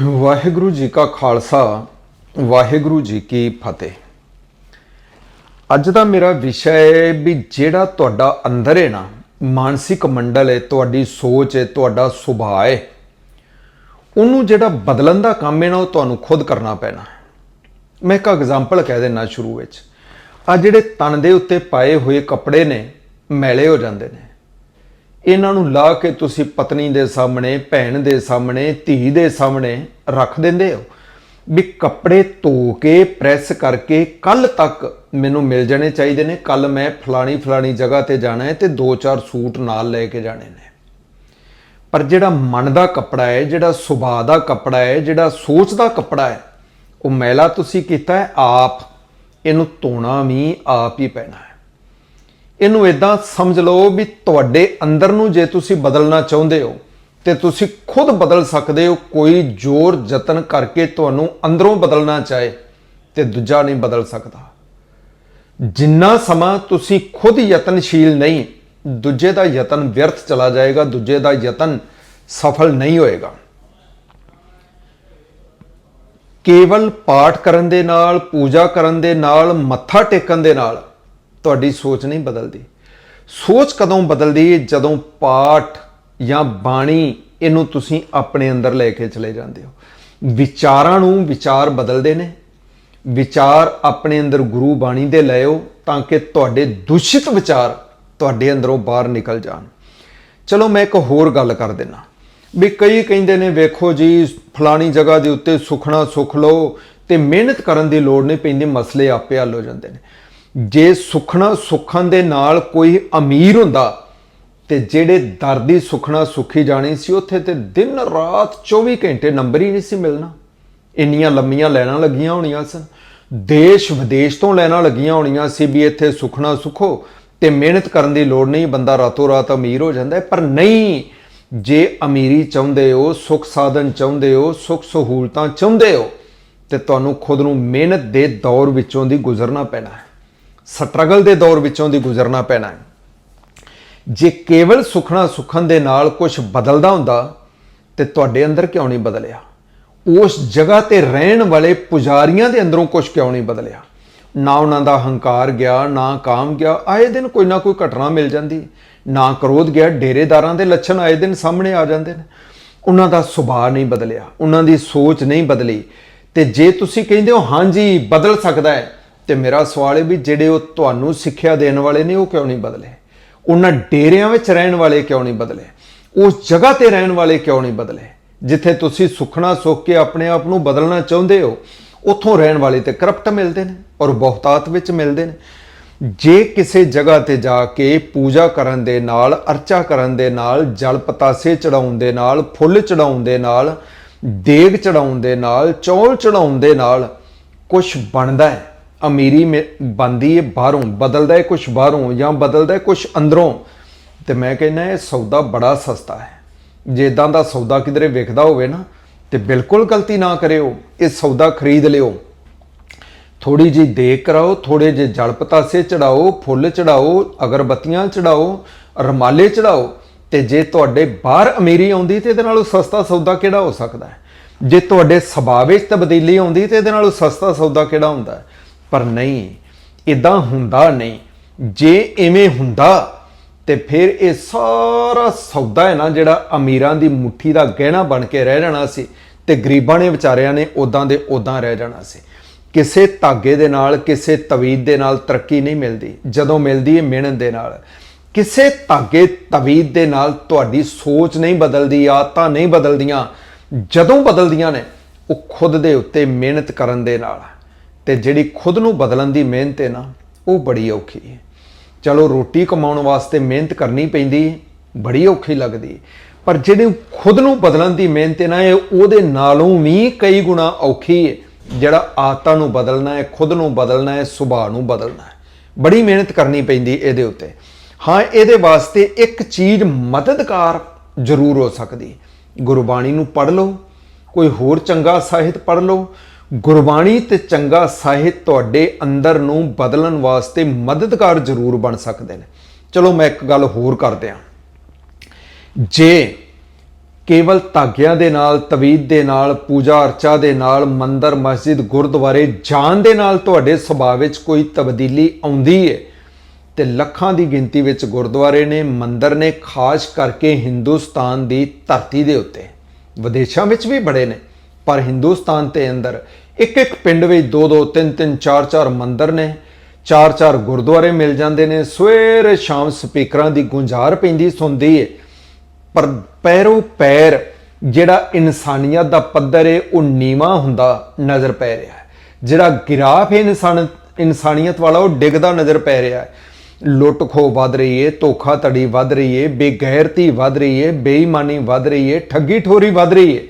ਵਾਹਿਗੁਰੂ ਜੀ ਕਾ ਖਾਲਸਾ, ਵਾਹਿਗੁਰੂ ਜੀ ਕੀ ਫਤਿਹ। ਅੱਜ ਦਾ ਮੇਰਾ ਵਿਸ਼ਾ ਹੈ ਵੀ ਜਿਹੜਾ ਤੁਹਾਡਾ ਅੰਦਰ ਹੈ ਨਾ, ਮਾਨਸਿਕ ਮੰਡਲ ਹੈ, ਤੁਹਾਡੀ ਸੋਚ ਹੈ, ਤੁਹਾਡਾ ਸੁਭਾਅ ਹੈ, ਉਹਨੂੰ ਜਿਹੜਾ ਬਦਲਣ ਦਾ ਕੰਮ ਹੈ ਨਾ, ਉਹ ਤੁਹਾਨੂੰ ਖੁਦ ਕਰਨਾ ਪੈਣਾ। ਮੈਂ ਇੱਕ ਐਗਜ਼ਾਮਪਲ ਕਹਿ ਦੇਣਾ ਸ਼ੁਰੂ ਵਿੱਚ। ਆ ਜਿਹੜੇ ਤਨ ਦੇ ਉੱਤੇ ਪਾਏ ਹੋਏ ਕੱਪੜੇ ਨੇ, ਮੈਲੇ ਹੋ ਜਾਂਦੇ ਨੇ। ਇਹਨਾਂ ਨੂੰ ਲਾ ਕੇ ਤੁਸੀਂ ਪਤਨੀ ਦੇ ਸਾਹਮਣੇ, ਭੈਣ ਦੇ ਸਾਹਮਣੇ, ਧੀ ਦੇ ਸਾਹਮਣੇ ਰੱਖ ਦਿੰਦੇ ਹੋ। ਵੀ ਕੱਪੜੇ ਧੋ ਕੇ, ਪ੍ਰੈਸ ਕਰਕੇ ਕੱਲ ਤੱਕ ਮੈਨੂੰ ਮਿਲ ਜਾਣੇ ਚਾਹੀਦੇ ਨੇ। ਕੱਲ ਮੈਂ ਫਲਾਣੀ ਫਲਾਣੀ ਜਗ੍ਹਾ ਤੇ ਜਾਣਾ ਹੈ ਤੇ ਦੋ ਚਾਰ ਸੂਟ ਨਾਲ ਲੈ ਕੇ ਜਾਣੇ ਨੇ। ਪਰ ਜਿਹੜਾ ਮਨ ਦਾ ਕੱਪੜਾ ਹੈ, ਜਿਹੜਾ ਸੁਭਾਅ ਦਾ ਕੱਪੜਾ ਹੈ, ਜਿਹੜਾ ਸੋਚ ਦਾ ਕੱਪੜਾ ਹੈ, ਉਹ ਮੈਲਾ ਤੁਸੀਂ ਕੀਤਾ ਹੈ, ਆਪ ਇਹਨੂੰ ਧੋਣਾ ਵੀ ਆਪ ਹੀ ਪੈਣਾ ਹੈ। ਇਹਨੂੰ ਇਦਾਂ ਸਮਝ ਲਓ ਵੀ ਤੁਹਾਡੇ ਅੰਦਰ ਨੂੰ ਜੇ ਤੁਸੀਂ ਬਦਲਣਾ ਚਾਹੁੰਦੇ ਹੋ, ਤੇ ਤੁਸੀਂ ਖੁਦ ਬਦਲ ਸਕਦੇ ਹੋ, ਕੋਈ ਜ਼ੋਰ ਯਤਨ ਕਰਕੇ ਤੁਹਾਨੂੰ ਅੰਦਰੋਂ ਬਦਲਣਾ ਚਾਹੇ, ਤੇ ਦੂਜਾ ਨਹੀਂ ਬਦਲ ਸਕਦਾ। ਜਿੰਨਾ ਸਮਾਂ ਤੁਸੀਂ ਖੁਦ ਯਤਨਸ਼ੀਲ ਨਹੀਂ, ਦੂਜੇ ਦਾ ਯਤਨ ਵਿਅਰਥ ਚਲਾ ਜਾਏਗਾ, ਦੂਜੇ ਦਾ ਯਤਨ ਸਫਲ ਨਹੀਂ ਹੋਏਗਾ। ਕੇਵਲ ਪਾਠ ਕਰਨ ਦੇ ਨਾਲ, ਪੂਜਾ ਕਰਨ ਦੇ ਨਾਲ, ਮੱਥਾ ਟੇਕਣ ਦੇ ਨਾਲ ਤੁਹਾਡੀ ਸੋਚ ਨਹੀਂ ਬਦਲਦੀ। ਸੋਚ ਕਦੋਂ ਬਦਲਦੀ? ਹੈ ਜਦੋਂ ਪਾਠ ਜਾਂ ਬਾਣੀ ਇਹਨੂੰ ਤੁਸੀਂ ਆਪਣੇ ਅੰਦਰ ਲੈ ਕੇ ਚਲੇ ਜਾਂਦੇ ਹੋ। ਵਿਚਾਰਾਂ ਨੂੰ ਵਿਚਾਰ ਬਦਲਦੇ ਨੇ। ਵਿਚਾਰ ਆਪਣੇ ਅੰਦਰ ਗੁਰੂ ਬਾਣੀ ਦੇ ਲਿਓ ਤਾਂ ਕਿ ਤੁਹਾਡੇ ਦੂਸ਼ਿਤ ਵਿਚਾਰ ਤੁਹਾਡੇ ਅੰਦਰੋਂ ਬਾਹਰ ਨਿਕਲ ਜਾਣ। ਚਲੋ ਮੈਂ ਇੱਕ ਹੋਰ ਗੱਲ ਕਰ ਦਿੰਨਾ। ਵੀ ਕਈ ਕਹਿੰਦੇ ਨੇ, ਵੇਖੋ ਜੀ, ਫਲਾਣੀ ਜਗ੍ਹਾ ਦੇ ਉੱਤੇ ਸੁਖਣਾ ਸੁਖ ਲਓ ਤੇ ਮਿਹਨਤ ਕਰਨ ਦੀ ਲੋੜ ਨਹੀਂ ਪੈਂਦੀ, ਮਸਲੇ ਆਪੇ ਹੱਲ ਹੋ ਜਾਂਦੇ ਨੇ। ਜੇ ਸੁਖਣਾ ਸੁਖਣ ਦੇ ਨਾਲ ਕੋਈ ਅਮੀਰ ਹੁੰਦਾ, ਤੇ ਜਿਹੜੇ ਦਰਦੀ ਸੁਖਣਾ ਸੁਖੀ ਜਾਣੀ ਸੀ, ਉੱਥੇ ਤੇ ਦਿਨ ਰਾਤ 24 ਘੰਟੇ ਨੰਬਰ ਹੀ ਨਹੀਂ ਸੀ ਮਿਲਣਾ। ਇੰਨੀਆਂ ਲੰਮੀਆਂ ਲੈਣਾ ਲੱਗੀਆਂ ਹੋਣੀਆਂ ਸਨ। ਦੇਸ਼ ਵਿਦੇਸ਼ ਤੋਂ ਲੈਣਾ ਲੱਗੀਆਂ ਹੋਣੀਆਂ ਸੀ ਵੀ ਇੱਥੇ ਸੁਖਣਾ ਸੁਖੋ ਤੇ ਮਿਹਨਤ ਕਰਨ ਦੀ ਲੋੜ ਨਹੀਂ, ਬੰਦਾ ਰਾਤੋਂ ਰਾਤ ਅਮੀਰ ਹੋ ਜਾਂਦਾ ਪਰ ਨਹੀਂ, ਜੇ ਅਮੀਰੀ ਚਾਹੁੰਦੇ ਹੋ, ਸੁਖ ਸਾਧਨ ਚਾਹੁੰਦੇ ਹੋ, ਸੁਖ ਸਹੂਲਤਾਂ ਚਾਹੁੰਦੇ ਹੋ, ਤੇ ਤੁਹਾਨੂੰ ਖੁਦ ਨੂੰ ਮਿਹਨਤ ਦੇ ਦੌਰ ਵਿੱਚੋਂ ਦੀ ਗੁਜ਼ਰਨਾ ਪੈਣਾ ਹੈ। ਸਟਰਗਲ ਦੇ ਦੌਰ ਵਿੱਚੋਂ ਦੀ ਗੁਜ਼ਰਨਾ ਪੈਣਾ ਹੈ। ਜੇ ਕੇਵਲ ਸੁਖਣਾ ਸੁਖਣ ਦੇ ਨਾਲ ਕੁਝ ਬਦਲਦਾ ਹੁੰਦਾ, ਤੇ ਤੁਹਾਡੇ ਅੰਦਰ ਕਿਉਂ ਨਹੀਂ ਬਦਲਿਆ? ਉਸ ਜਗ੍ਹਾ ਤੇ ਰਹਿਣ ਵਾਲੇ ਪੁਜਾਰੀਆਂ ਦੇ ਅੰਦਰੋਂ ਕੁਝ ਕਿਉਂ ਨਹੀਂ ਬਦਲਿਆ? ਨਾ ਉਹਨਾਂ ਦਾ ਹੰਕਾਰ ਗਿਆ, ਨਾ ਕਾਮ ਗਿਆ, ਆਏ ਦਿਨ ਕੋਈ ਨਾ ਕੋਈ ਘਟਨਾ ਮਿਲ ਜਾਂਦੀ। ਨਾ ਕਰੋਧ ਗਿਆ, ਡੇਰੇਦਾਰਾਂ ਦੇ ਲੱਛਣ ਆਏ ਦਿਨ ਸਾਹਮਣੇ ਆ ਜਾਂਦੇ ਨੇ। ਉਹਨਾਂ ਦਾ ਸੁਭਾਅ ਨਹੀਂ ਬਦਲਿਆ, ਉਹਨਾਂ ਦੀ ਸੋਚ ਨਹੀਂ ਬਦਲੀ। ਤੇ ਜੇ ਤੁਸੀਂ ਕਹਿੰਦੇ ਹੋ, ਹਾਂਜੀ, ਬਦਲ ਸਕਦਾ ਹੈ ਤੇ ਮੇਰਾ ਸਵਾਲ ਹੈ ਵੀ ਜਿਹੜੇ ਉਹ ਤੁਹਾਨੂੰ ਸਿੱਖਿਆ ਦੇਣ ਵਾਲੇ ਨੇ, ਉਹ ਕਿਉਂ ਨਹੀਂ ਬਦਲੇ? ਉਹਨਾਂ ਡੇਰਿਆਂ ਵਿੱਚ ਰਹਿਣ ਵਾਲੇ ਕਿਉਂ ਨਹੀਂ ਬਦਲੇ? ਉਸ ਜਗ੍ਹਾ ਤੇ ਰਹਿਣ ਵਾਲੇ ਕਿਉਂ ਨਹੀਂ ਬਦਲੇ? ਜਿੱਥੇ ਤੁਸੀਂ ਸੁਖਣਾ ਸੁੱਖ ਕੇ ਆਪਣੇ ਆਪ ਨੂੰ ਬਦਲਣਾ ਚਾਹੁੰਦੇ ਹੋ, ਉੱਥੋਂ ਰਹਿਣ ਵਾਲੇ ਤੇ ਕਰਪਟ ਮਿਲਦੇ ਨੇ ਔਰ ਬਹੁਤਾਤ ਵਿੱਚ ਮਿਲਦੇ ਨੇ। ਜੇ ਕਿਸੇ ਜਗ੍ਹਾ ਤੇ ਜਾ ਕੇ ਪੂਜਾ ਕਰਨ ਦੇ ਨਾਲ, ਅਰਚਾ ਕਰਨ ਦੇ ਨਾਲ, ਜਲ ਪਤਾਸੇ ਚੜਾਉਣ ਦੇ ਨਾਲ, ਫੁੱਲ ਚੜਾਉਣ ਦੇ ਨਾਲ, ਦੇਗ ਚੜਾਉਣ ਦੇ ਨਾਲ, ਚੌਲ ਚੜਾਉਣ ਦੇ ਨਾਲ ਕੁਝ ਬਣਦਾ ਹੈ। ਅਮੀਰੀ ਮੇ ਬੰਦੀ ਹੈ ਬਾਹਰੋਂ, ਬਦਲਦਾ ਹੈ ਕੁਝ ਬਾਹਰੋਂ ਜਾਂ ਬਦਲਦਾ ਹੈ ਕੁਝ ਅੰਦਰੋਂ? ਤੇ ਮੈਂ ਕਹਿੰਦਾ ਇਹ ਸੌਦਾ ਬੜਾ ਸਸਤਾ ਹੈ। ਜੇ ਇਦਾਂ ਦਾ ਸੌਦਾ ਕਿਧਰੇ ਵੇਖਦਾ ਹੋਵੇ ਨਾ, ਤੇ ਬਿਲਕੁਲ ਗਲਤੀ ਨਾ ਕਰਿਓ, ਇਹ ਸੌਦਾ ਖਰੀਦ ਲਿਓ। ਥੋੜੀ ਜੀ ਦੇਖ ਕਰਾਓ ਥੋੜੇ ਜੇ ਜਲ ਪਤਾਸੇ ਚੜਾਓ, ਫੁੱਲ ਚੜਾਓ, ਅਗਰਬੱਤੀਆਂ ਚੜਾਓ, ਰਮਾਲੇ ਚੜਾਓ, ਤੇ ਜੇ ਤੁਹਾਡੇ ਬਾਹਰ ਅਮੀਰੀ ਆਉਂਦੀ ਤੇ ਇਹਦੇ ਨਾਲੋਂ ਸਸਤਾ ਸੌਦਾ ਕਿਹੜਾ ਹੋ ਸਕਦਾ ਹੈ? ਜੇ ਤੁਹਾਡੇ ਸੁਭਾਅ ਵਿੱਚ ਤਬਦੀਲੀ ਆਉਂਦੀ ਤੇ ਇਹਦੇ ਨਾਲੋਂ ਸਸਤਾ ਸੌਦਾ ਕਿਹੜਾ ਹੁੰਦਾ ਹੈ? ਪਰ ਨਹੀਂ ਇਦਾਂ ਹੁੰਦਾ ਨਹੀਂ। ਜੇ ਐਵੇਂ ਹੁੰਦਾ, ਤੇ ਫਿਰ ਇਹ ਸਾਰਾ ਸੌਦਾ ਹੈ ਨਾ ਜਿਹੜਾ ਅਮੀਰਾਂ ਦੀ ਮੁਠੀ ਦਾ ਗਹਿਣਾ ਬਣ ਕੇ ਰਹਿ ਜਾਣਾ ਸੀ ਤੇ ਗਰੀਬਾਂ ਨੇ, ਵਿਚਾਰਿਆਂ ਨੇ ਉਦਾਂ ਦੇ ਉਦਾਂ ਰਹਿ ਜਾਣਾ ਸੀ। ਕਿਸੇ ਧਾਗੇ ਦੇ ਨਾਲ, ਕਿਸੇ ਤਵੀਦ ਦੇ ਨਾਲ ਤਰੱਕੀ ਨਹੀਂ ਮਿਲਦੀ। ਜਦੋਂ ਮਿਲਦੀ ਹੈ ਮਿਹਨਤ ਦੇ ਨਾਲ। ਕਿਸੇ ਧਾਗੇ ਤਵੀਦ ਦੇ ਨਾਲ ਤੁਹਾਡੀ ਸੋਚ ਨਹੀਂ ਬਦਲਦੀ, ਆਦਤਾਂ ਨਹੀਂ ਬਦਲਦੀਆਂ। ਜਦੋਂ ਬਦਲਦੀਆਂ ਨੇ, ਉਹ ਖੁਦ ਦੇ ਉੱਤੇ ਮਿਹਨਤ ਕਰਨ ਦੇ ਨਾਲ। ਤੇ ਜਿਹੜੀ ਖੁਦ ਨੂੰ ਬਦਲਣ ਦੀ ਮਿਹਨਤ ਹੈ ਨਾ, ਉਹ ਬੜੀ ਔਖੀ ਹੈ। ਚਲੋ ਰੋਟੀ ਕਮਾਉਣ ਵਾਸਤੇ ਮਿਹਨਤ ਕਰਨੀ ਪੈਂਦੀ, ਬੜੀ ਔਖੀ ਲੱਗਦੀ। ਪਰ ਜਿਹੜੀ ਖੁਦ ਨੂੰ ਬਦਲਣ ਦੀ ਮਿਹਨਤ ਹੈ ਨਾ, ਇਹ ਉਹਦੇ ਨਾਲੋਂ ਵੀ ਕਈ ਗੁਣਾ ਔਖੀ ਹੈ। ਜਿਹੜਾ ਆਦਤਾਂ ਨੂੰ ਬਦਲਣਾ ਹੈ, ਖੁਦ ਨੂੰ ਬਦਲਣਾ ਹੈ, ਸੁਭਾਅ ਨੂੰ ਬਦਲਣਾ ਹੈ। ਬੜੀ ਮਿਹਨਤ ਕਰਨੀ ਪੈਂਦੀ ਇਹਦੇ ਉੱਤੇ। ਹਾਂ, ਇਹਦੇ ਵਾਸਤੇ ਇੱਕ ਚੀਜ਼ ਮਦਦਗਾਰ ਜ਼ਰੂਰ ਹੋ ਸਕਦੀ। ਗੁਰਬਾਣੀ ਨੂੰ ਪੜ੍ਹ ਲਓ, ਕੋਈ ਹੋਰ ਚੰਗਾ ਸਾਹਿਤ ਪੜ੍ਹ ਲਓ ਗੁਰਬਾਣੀ ਤੇ ਚੰਗਾ ਸਾਹਿਤ ਤੁਹਾਡੇ ਅੰਦਰ ਨੂੰ ਬਦਲਣ ਵਾਸਤੇ ਮਦਦਗਾਰ ਜ਼ਰੂਰ ਬਣ ਸਕਦੇ ਨੇ। ਚਲੋ ਮੈਂ ਇੱਕ ਗੱਲ ਹੋਰ ਕਰਦੇ ਹਾਂ। ਜੇ ਕੇਵਲ ਧਾਗਿਆਂ ਦੇ ਨਾਲ ਤਵੀਦ ਦੇ ਨਾਲ, ਪੂਜਾ ਅਰਚਾ ਦੇ ਨਾਲ, ਮੰਦਰ, ਮਸਜਿਦ, ਗੁਰਦੁਆਰੇ ਜਾਣ ਦੇ ਨਾਲ ਤੁਹਾਡੇ ਸੁਭਾਅ ਵਿੱਚ ਕੋਈ ਤਬਦੀਲੀ ਆਉਂਦੀ ਹੈ ਤੇ ਲੱਖਾਂ ਦੀ ਗਿਣਤੀ ਵਿੱਚ ਗੁਰਦੁਆਰੇ ਨੇ, ਮੰਦਰ ਨੇ, ਖਾਸ ਕਰਕੇ ਹਿੰਦੁਸਤਾਨ ਦੀ ਧਰਤੀ ਦੇ ਉੱਤੇ। ਵਿਦੇਸ਼ਾਂ ਵਿੱਚ ਵੀ ਬੜੇ ਨੇ, ਪਰ ਹਿੰਦੁਸਤਾਨ ਦੇ ਅੰਦਰ ਇੱਕ ਇੱਕ ਪਿੰਡ ਵਿੱਚ ਦੋ ਦੋ, ਤਿੰਨ ਤਿੰਨ, ਚਾਰ ਚਾਰ ਮੰਦਰ ਨੇ, ਚਾਰ ਚਾਰ ਗੁਰਦੁਆਰੇ ਮਿਲ ਜਾਂਦੇ ਨੇ। ਸਵੇਰੇ ਸ਼ਾਮ ਸਪੀਕਰਾਂ ਦੀ ਗੁੰਜਾਰ ਪੈਂਦੀ, ਸੁਣਦੀ ਏ। ਪਰ ਪੈਰੋ ਪੈਰ ਜਿਹੜਾ ਇਨਸਾਨੀਅਤ ਦਾ ਪੱਧਰ ਏ, ਉਹ ਨੀਵਾ ਹੁੰਦਾ ਨਜ਼ਰ ਪੈ ਰਿਹਾ ਹੈ। ਜਿਹੜਾ ਗਿਰਾਫ ਹੈ ਇਨਸਾਨ, ਇਨਸਾਨੀਅਤ ਵਾਲਾ, ਉਹ ਡਿੱਗਦਾ ਨਜ਼ਰ ਪੈ ਰਿਹਾ ਹੈ। ਲੁੱਟ ਖੋ ਵੱਧ ਰਹੀ ਏ ਧੋਖਾ ਧੜੀ ਵੱਧ ਰਹੀ ਏ, ਬੇਗੈਰਤੀ ਵੱਧ ਰਹੀ ਏ, ਬੇਈਮਾਨੀ ਵੱਧ ਰਹੀ ਏ ਠੱਗੀ ਠੋਰੀ ਵੱਧ ਰਹੀ ਏ।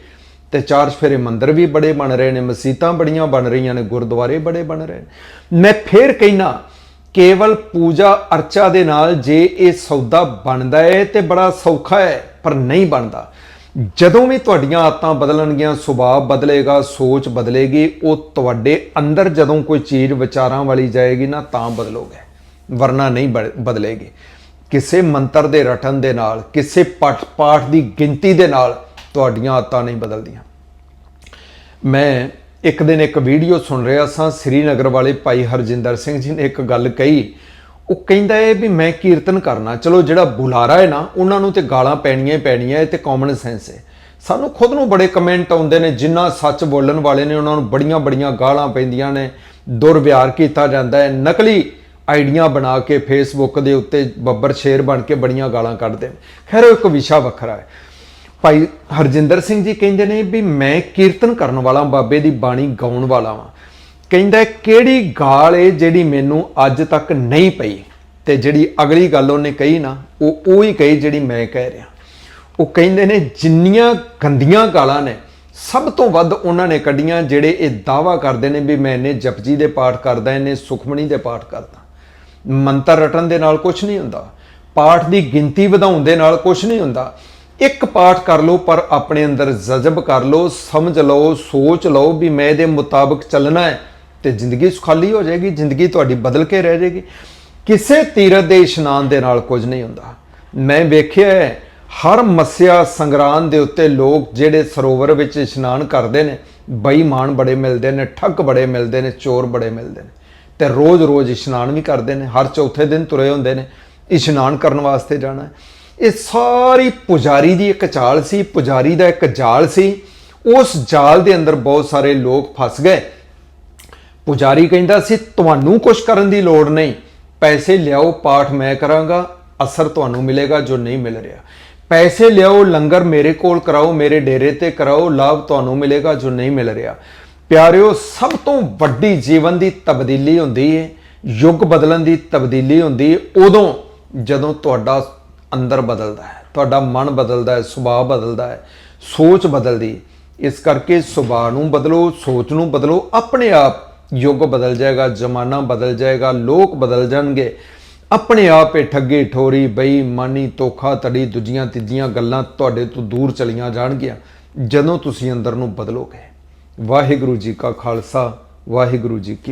ਤੇ ਚਾਰ ਸਫੇਰੇ ਮੰਦਰ ਵੀ ਬੜੇ ਬਣ ਰਹੇ ਨੇ ਮਸੀਤਾਂ ਬੜੀਆਂ ਬਣ ਰਹੀਆਂ ਨੇ, ਗੁਰਦੁਆਰੇ ਬੜੇ ਬਣ ਰਹੇ ਨੇ। ਮੈਂ ਫੇਰ ਕਹਿਣਾ ਕੇਵਲ ਪੂਜਾ ਅਰਚਾ ਦੇ ਨਾਲ ਜੇ ਇਹ ਸੌਦਾ ਬਣਦਾ ਹੈ ਤੇ ਬੜਾ ਸੌਖਾ ਹੈ ਪਰ ਨਹੀਂ ਬਣਦਾ। ਜਦੋਂ ਵੀ ਤੁਹਾਡੀਆਂ ਆਦਤਾਂ ਬਦਲਣਗੀਆਂ, ਸੁਭਾਅ ਬਦਲੇਗਾ, ਸੋਚ ਬਦਲੇਗੀ, ਉਹ ਤੁਹਾਡੇ ਅੰਦਰ ਜਦੋਂ ਕੋਈ ਚੀਜ਼ ਵਿਚਾਰਾਂ ਵਾਲੀ ਜਾਏਗੀ ਨਾ, ਤਾਂ ਬਦਲੋਗੇ। ਵਰਨਾ ਨਹੀਂ ਬਦਲੇਗੀ। ਕਿਸੇ ਮੰਤਰ ਦੇ ਰਟਨ ਦੇ ਨਾਲ, ਕਿਸੇ ਪਠ ਪਾਠ ਦੀ ਗਿਣਤੀ ਦੇ ਨਾਲ ਤੁਹਾਡੀਆਂ ਆਦਤਾਂ ਨਹੀਂ ਬਦਲਦੀਆਂ। ਮੈਂ ਇੱਕ ਦਿਨ ਇੱਕ ਵੀਡੀਓ ਸੁਣ ਰਿਹਾ ਸਾਂ, ਸ੍ਰੀਨਗਰ ਵਾਲੇ ਭਾਈ ਹਰਜਿੰਦਰ ਸਿੰਘ ਜੀ ਨੇ ਇੱਕ ਗੱਲ ਕਹੀ। ਉਹ ਕਹਿੰਦਾ ਹੈ ਵੀ ਮੈਂ ਕੀਰਤਨ ਕਰਨਾ, ਚਲੋ ਜਿਹੜਾ ਬੁਲਾਰਾ ਹੈ ਨਾ, ਉਹਨਾਂ ਨੂੰ ਤੇ ਗਾਲਾਂ ਪੈਣੀਆਂ ਹੀ ਪੈਣੀਆਂ, ਇਹ ਤੇ ਕਾਮਨ ਸੈਂਸ ਹੈ ਸਾਨੂੰ ਖੁਦ ਨੂੰ ਬੜੇ ਕਮੈਂਟ ਆਉਂਦੇ ਨੇ, ਜਿੰਨਾ ਸੱਚ ਬੋਲਣ ਵਾਲੇ ਨੇ, ਉਹਨਾਂ ਨੂੰ ਬੜੀਆਂ ਬੜੀਆਂ ਗਾਲਾਂ ਪੈਂਦੀਆਂ ਨੇ। ਦੁਰਵਿਹਾਰ ਕੀਤਾ ਜਾਂਦਾ ਹੈ ਨਕਲੀ ਆਈਡੀਆਂ ਬਣਾ ਕੇ ਫੇਸਬੁੱਕ ਦੇ ਉੱਤੇ ਬੱਬਰ ਸ਼ੇਰ ਬਣ ਕੇ ਬੜੀਆਂ ਗਾਲਾਂ ਕੱਢਦੇ ਨੇ। ਖੈਰ, ਉਹ ਇੱਕ ਵਿਸ਼ਾ ਵੱਖਰਾ ਹੈ ਭਾਈ ਹਰਜਿੰਦਰ ਸਿੰਘ ਜੀ ਕਹਿੰਦੇ ਨੇ ਵੀ ਮੈਂ ਕੀਰਤਨ ਕਰਨ ਵਾਲਾ, ਬਾਬੇ ਦੀ ਬਾਣੀ ਗਾਉਣ ਵਾਲਾ ਵਾਂ। ਕਹਿੰਦਾ, ਕਿਹੜੀ ਗਾਲ ਏ ਜਿਹੜੀ ਮੈਨੂੰ ਅੱਜ ਤੱਕ ਨਹੀਂ ਪਈ? ਤੇ ਜਿਹੜੀ ਅਗਲੀ ਗੱਲ ਉਹਨੇ ਕਹੀ ਨਾ, ਉਹ ਉਹ ਹੀ ਕਹੀ ਜਿਹੜੀ ਮੈਂ ਕਹਿ ਰਿਹਾ। ਉਹ ਕਹਿੰਦੇ ਨੇ, ਜਿੰਨੀਆਂ ਗੰਦੀਆਂ ਗਾਲਾਂ ਨੇ, ਸਭ ਤੋਂ ਵੱਧ ਉਹਨਾਂ ਨੇ ਕੱਢੀਆਂ ਜਿਹੜੇ ਇਹ ਦਾਵਾ ਕਰਦੇ ਨੇ ਵੀ ਮੈਂ ਇਹਨੇ ਜਪਜੀ ਦੇ ਪਾਠ ਕਰਦਾ ਇਹਨੇ ਸੁਖਮਣੀ ਦੇ ਪਾਠ ਕਰਦਾ। ਮੰਤਰ ਰਟਣ ਦੇ ਨਾਲ ਕੁਝ ਨਹੀਂ ਹੁੰਦਾ। ਪਾਠ ਦੀ ਗਿਣਤੀ ਵਧਾਉਣ ਦੇ ਨਾਲ ਕੁਝ ਨਹੀਂ ਹੁੰਦਾ। ਇੱਕ ਪਾਠ ਕਰ ਲਓ ਪਰ ਆਪਣੇ ਅੰਦਰ ਜਜ਼ਬ ਕਰ ਲਓ ਸਮਝ ਲਓ ਸੋਚ ਲਓ ਵੀ ਮੈਂ ਇਹਦੇ ਮੁਤਾਬਕ ਚੱਲਣਾ ਹੈ ਤੇ ਜ਼ਿੰਦਗੀ ਸੁਖਾਲੀ ਹੋ ਜਾਏਗੀ ਜ਼ਿੰਦਗੀ ਤੁਹਾਡੀ ਬਦਲ ਕੇ ਰਹਿ ਜਾਏਗੀ। ਕਿਸੇ ਤੀਰਥ ਦੇ ਇਸ਼ਨਾਨ ਦੇ ਨਾਲ ਕੁਝ ਨਹੀਂ ਹੁੰਦਾ। ਮੈਂ ਵੇਖਿਆ ਹੈ, ਹਰ ਮੱਸਿਆ ਸੰਗਰਾਂਦ ਦੇ ਉੱਤੇ ਲੋਕ ਜਿਹੜੇ ਸਰੋਵਰ ਵਿੱਚ ਇਸ਼ਨਾਨ ਕਰਦੇ ਨੇ ਬੇਈਮਾਨ ਬੜੇ ਮਿਲਦੇ ਨੇ ਠੱਗ ਬੜੇ ਮਿਲਦੇ ਨੇ ਚੋਰ ਬੜੇ ਮਿਲਦੇ ਨੇ ਤੇ ਰੋਜ਼-ਰੋਜ਼ ਇਸ਼ਨਾਨ ਵੀ ਕਰਦੇ ਨੇ ਹਰ ਚੌਥੇ ਦਿਨ ਤੁਰੇ ਹੁੰਦੇ ਨੇ ਇਸ਼ਨਾਨ ਕਰਨ ਵਾਸਤੇ ਜਾਣਾ ਇਹ ਸਾਰੀ ਪੁਜਾਰੀ ਦੀ ਇੱਕ ਚਾਲ ਸੀ, ਪੁਜਾਰੀ ਦਾ ਇੱਕ ਜਾਲ ਸੀ। ਉਸ ਜਾਲ ਦੇ ਅੰਦਰ ਬਹੁਤ ਸਾਰੇ ਲੋਕ ਫਸ ਗਏ। ਪੁਜਾਰੀ ਕਹਿੰਦਾ ਸੀ, ਤੁਹਾਨੂੰ ਕੁਝ ਕਰਨ ਦੀ ਲੋੜ ਨਹੀਂ। ਪੈਸੇ ਲਿਆਓ, ਪਾਠ ਮੈਂ ਕਰਾਂਗਾ। ਅਸਰ ਤੁਹਾਨੂੰ ਮਿਲੇਗਾ ਜੋ ਨਹੀਂ ਮਿਲ ਰਿਹਾ। ਪੈਸੇ ਲਿਆਓ, ਲੰਗਰ ਮੇਰੇ ਕੋਲ ਕਰਾਓ, ਮੇਰੇ ਡੇਰੇ ਤੇ ਕਰਾਓ। ਲਾਭ ਤੁਹਾਨੂੰ ਮਿਲੇਗਾ ਜੋ ਨਹੀਂ ਮਿਲ ਰਿਹਾ। ਪਿਆਰਿਓ, ਸਭ ਤੋਂ ਵੱਡੀ ਜੀਵਨ ਦੀ ਤਬਦੀਲੀ ਹੁੰਦੀ ਹੈ ਯੁੱਗ ਬਦਲਣ ਦੀ ਤਬਦੀਲੀ ਹੁੰਦੀ ਹੈ ਉਦੋਂ ਜਦੋਂ ਤੁਹਾਡਾ ਅੰਦਰ ਬਦਲਦਾ ਹੈ, ਤੁਹਾਡਾ ਮਨ ਬਦਲਦਾ ਹੈ, ਸੁਭਾਅ ਬਦਲਦਾ ਹੈ, ਸੋਚ ਬਦਲਦੀ ਇਸ ਕਰਕੇ ਸੁਭਾਅ ਨੂੰ ਬਦਲੋ, ਸੋਚ ਨੂੰ ਬਦਲੋ, ਆਪਣੇ ਆਪ ਯੁੱਗ ਬਦਲ ਜਾਏਗਾ, ਜ਼ਮਾਨਾ ਬਦਲ ਜਾਏਗਾ, ਲੋਕ ਬਦਲ ਜਾਣਗੇ। ਆਪਣੇ ਆਪ ਇਹ ਠੱਗੀ ਠੋਰੀ ਬੇਈਮਾਨੀ ਧੋਖਾ, ਧੜੀ, ਦੂਜੀਆਂ, ਤੀਜੀਆਂ ਗੱਲਾਂ ਤੁਹਾਡੇ ਤੋਂ ਦੂਰ ਚਲੀਆਂ ਜਾਣਗੀਆਂ। ਜਦੋਂ ਤੁਸੀਂ ਅੰਦਰ ਨੂੰ ਬਦਲੋਗੇ, ਵਾਹਿਗੁਰੂ ਜੀ ਕਾ ਖਾਲਸਾ, ਵਾਹਿਗੁਰੂ ਜੀ ਕੀ